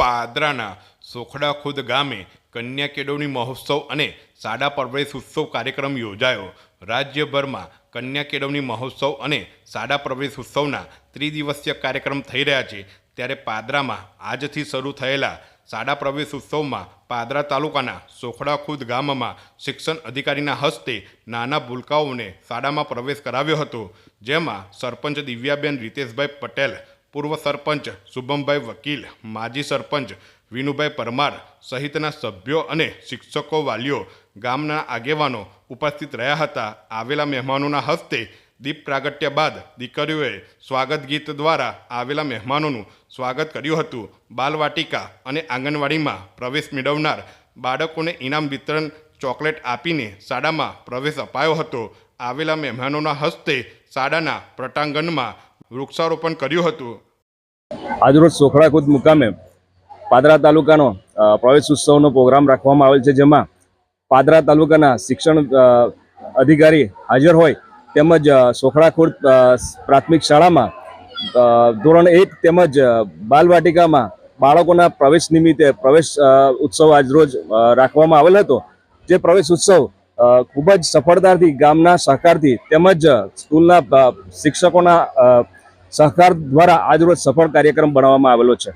પાદરાના સોખડા ખુદ ગામે કન્યા કેળવણી મહોત્સવ અને સાડા પ્રવેશ ઉત્સવ કાર્યક્રમ યોજાયો. રાજ્યભરમાં કન્યા કેળવણી મહોત્સવ અને સાડા પ્રવેશ ઉત્સવના ત્રિદિવસીય કાર્યક્રમ થઈ રહ્યા છે. ત્યારે પાદરામાં આજથી શરૂ થયેલા સાડા પ્રવેશ ઉત્સવમાં પાદરા તાલુકાના સોખડા ખુદ ગામમાં શિક્ષણ અધિકારીના હસ્તે નાના ભૂલકાઓને શાળામાં પ્રવેશ કરાવ્યો હતો. જેમાં સરપંચ દિવ્યાબેન રીતેશભાઈ પટેલ પૂર્વ સરપંચ શુભમભાઈ વકીલ, માજી સરપંચ વિનુભાઈ પરમાર સહિતના સભ્યો અને શિક્ષકો વાલીઓ ગામના આગેવાનો ઉપસ્થિત રહ્યા હતા. આવેલા મહેમાનોના હસ્તે દીપ પ્રાગટ્ય બાદ દીકરીઓએ સ્વાગત ગીત દ્વારા આવેલા મહેમાનોનું સ્વાગત કર્યું હતું. બાલવાટિકા અને આંગણવાડીમાં પ્રવેશ મેળવનાર બાળકોને ઇનામ વિતરણ ચોકલેટ આપીને શાળામાં પ્રવેશ અપાયો હતો. આવેલા મહેમાનોના હસ્તે શાળાના પ્રટાંગણમાં વૃક્ષારોપણ કર્યું હતું. આજરોજ સોખડાખુદ મુકામે પાદરા તાલુકાનો પ્રવેશ ઉત્સવનો પ્રોગ્રામ રાખવામાં આવેલ છે, જેમાં પાદરા તાલુકાના શિક્ષણ અધિકારી હાજર હોય તેમજ સોખડાખુદ પ્રાથમિક શાળામાં ધોરણ એક તેમજ બાલવાટિકામાં બાળકોના પ્રવેશ નિમિત્તે પ્રવેશ ઉત્સવ આજરોજ રાખવામાં આવેલ હતો. જે પ્રવેશ ઉત્સવ ખૂબ જ સફળતાથી ગામના સહકારથી તેમજ સ્કૂલના શિક્ષકોના સહકાર દ્વારા આજરોજ સફળ કાર્યક્રમ બનાવવામાં આવેલો છે.